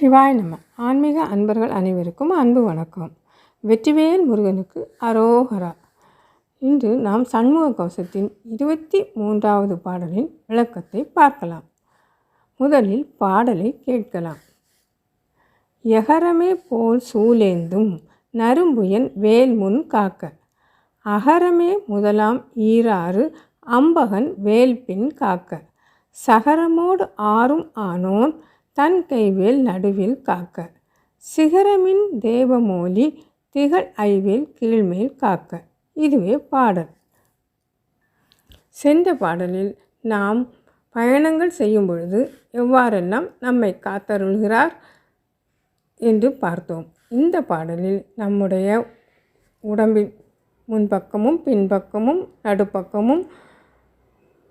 சிவாய் நம. ஆன்மீக அன்பர்கள் அனைவருக்கும் அன்பு வணக்கம். வெற்றிவேல் முருகனுக்கு அரோகரா. இன்று நாம் சண்முக கவசத்தின் இருபத்தி மூன்றாவது பாடலின் விளக்கத்தை பார்க்கலாம். முதலில் பாடலை கேட்கலாம். எகரமே போல் சூலேந்தும் நரும்புயன் வேல் முன் காக்க. அகரமே முதலாம் ஈராறு அம்பகன் வேல்பின் காக்க. சகரமோடு ஆறும் ஆனோன் தன் கைவேல் நடுவில் காக்க. சிகரமின் தேவமோலி திகழ் ஐவேல் கீழ்மேல் காக்க. இதுவே பாடல். சென்ற பாடலில் நாம் பயணங்கள் செய்யும் பொழுது எவ்வாறெல்லாம் நம்மை காத்தருள்கிறார் என்று பார்த்தோம். இந்த பாடலில் நம்முடைய உடம்பின் முன்பக்கமும் பின்பக்கமும் நடுப்பக்கமும்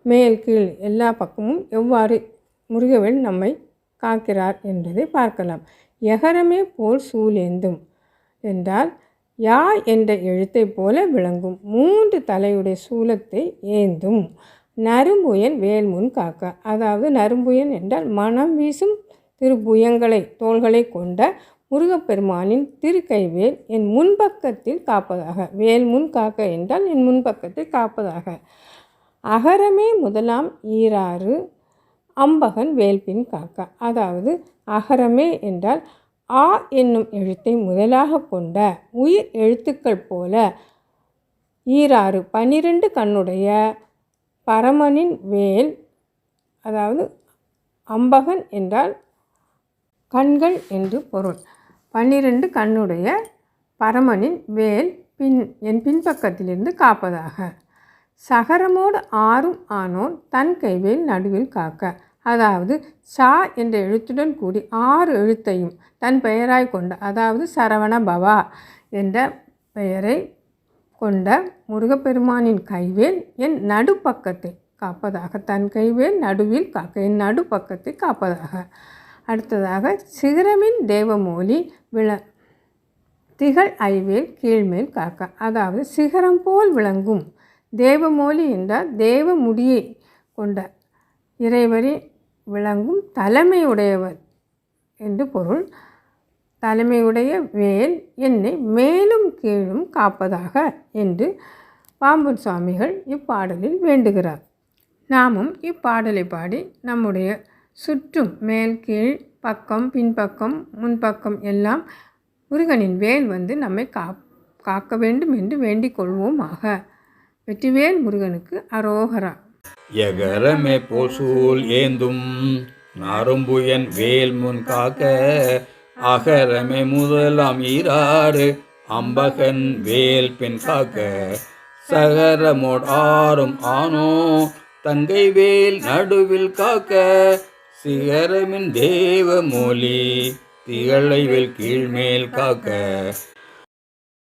மேல் கீழ் எல்லா பக்கமும் எவ்வாறு முருகவேல் நம்மை காக்கிறார் என்பதை பார்க்கலாம். எகரமே போல் சூழேந்தும் என்றால் யா என்ற எழுத்தைப் போல விளங்கும். மூன்று தலையுடைய சூலத்தை ஏந்தும். நரும்புயன் வேல்முன் காக்க அதாவது நரும்புயன் என்றால் மனம் வீசும் திருப்புயங்களை தோள்களை கொண்ட முருகப்பெருமானின் திருக்கைவேல் என் முன்பக்கத்தில் காப்பதாக. வேல் முன் காக்க என்றால் என் முன்பக்கத்தில் காப்பதாக. அகரமே முதலாம் ஈராறு அம்பகன் வேல்பின் காக்க. அதாவது அகரமே என்றால் ஆ என்னும் எழுத்தை முதலாக கொண்ட உயிர் எழுத்துக்கள் போல ஈராறு பனிரெண்டு கண்ணுடைய பரமனின் வேல் அதாவது அம்பகன் என்றால் கண்கள் என்று பொருள். பன்னிரண்டு கண்ணுடைய பரமனின் வேல் பின் என் பின்பக்கத்திலிருந்து காப்பதாக. சகரமோடு ஆறும் ஆனோன் தன் கைவேல் நடுவில் காக்க. அதாவது சா என்ற எழுத்துடன் கூடி ஆறு எழுத்தையும் தன் பெயராய் கொண்ட அதாவது சரவண பவா என்ற பெயரை கொண்ட முருகப்பெருமானின் கைவேல் என் நடுப்பக்கத்தை காப்பதாக. தன் கைவேல் நடுவில் காக்க என் நடுப்பக்கத்தை காப்பதாக. அடுத்ததாக சிகரமின் தேவமோலி விள திகழ் ஐவேல் கீழ்மேல் காக்க. அதாவது சிகரம் போல் விளங்கும் தேவமோலி என்றால் தேவ முடியை கொண்ட இறைவரி விளங்கும் தலைமையுடையவர் என்று பொருள். தலைமையுடைய வேல் என்னை மேலும் கீழும் காப்பதாக என்று பாம்பன் சுவாமிகள் இப்பாடலில் வேண்டுகிறார். நாமும் இப்பாடலை பாடி நம்முடைய சுற்றும் மேல் கீழ் பக்கம் பின்பக்கம் முன்பக்கம் எல்லாம் முருகனின் வேல் வந்து நம்மை கா காக்க வேண்டும் என்று வேண்டிக் கொள்வோமாக. வெற்றிவேல் முருகனுக்கு அரோகரா. எகரமே போசூல் ஏந்தும். நாரும்புயன் வேல் முன் காக்க அகரமே முதலாம் ஈராறு. அம்பகன் வேல் பெண் காக்க சகரமோட் ஆறும் ஆனோ. தங்கை வேல் நடுவில் காக்க சிகரமின் தேவ மொழி. திகழைவில் கீழ்மேல் காக்க